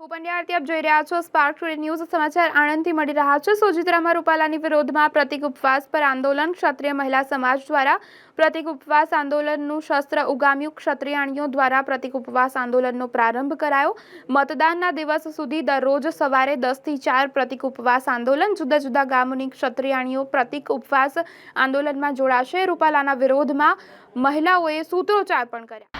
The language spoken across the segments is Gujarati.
હું પંડ્યા આપ જોઈ રહ્યા છો સ્પાર્ક ટુડે ન્યૂઝ સમાચાર. આણંદથી મળી રહ્યા છે સોજિત્રામાં રૂપાલાની વિરોધમાં પ્રતિક ઉપવાસ પર આંદોલન. ક્ષત્રિય મહિલા સમાજ દ્વારા પ્રતિક ઉપવાસ આંદોલનનું શસ્ત્ર ઉગામ્યું. ક્ષત્રિયાણીઓ દ્વારા પ્રતિક ઉપવાસ આંદોલનનો પ્રારંભ કરાયો. મતદાનના દિવસ સુધી દરરોજ સવારે દસથી ચાર પ્રતિક ઉપવાસ આંદોલન. જુદા જુદા ગામોની ક્ષત્રિયાણીઓ પ્રતિક ઉપવાસ આંદોલનમાં જોડાશે. રૂપાલાના વિરોધમાં મહિલાઓએ સૂત્રોચ્ચાર પણ કર્યા.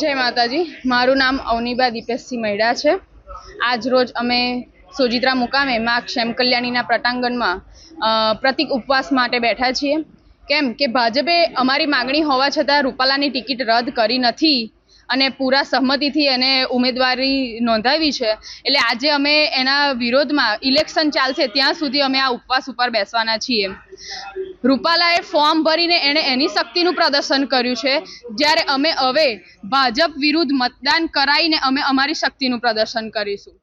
જય માતાજી. મારું નામ અવનીબા દીપેશસિંહ મૈડા છે. આજ રોજ અમે સોજિત્રા મુકામે મા ક્ષેમ કલ્યાણીના પ્રટાંગણમાં પ્રતિક ઉપવાસ માટે બેઠા છીએ. કેમ કે ભાજપે અમારી માગણી હોવા છતાં રૂપાલાની ટિકિટ રદ કરી નથી. અને પૂરા સહમતિથી એને ઉમેદવારી નોંધાવી છે. એટલે આજે અમે એના વિરોધમાં ઇલેક્શન ચાલશે ત્યાં સુધી અમે આ ઉપવાસ ઉપર બેસવાના છીએ. રૂપાલાએ ફોર્મ ભરીને એણે એની શક્તિનું પ્રદર્શન કર્યું છે. જ્યારે અમે હવે ભાજપ વિરુદ્ધ મતદાન કરાવીને અમે અમારી શક્તિનું પ્રદર્શન કરીશું.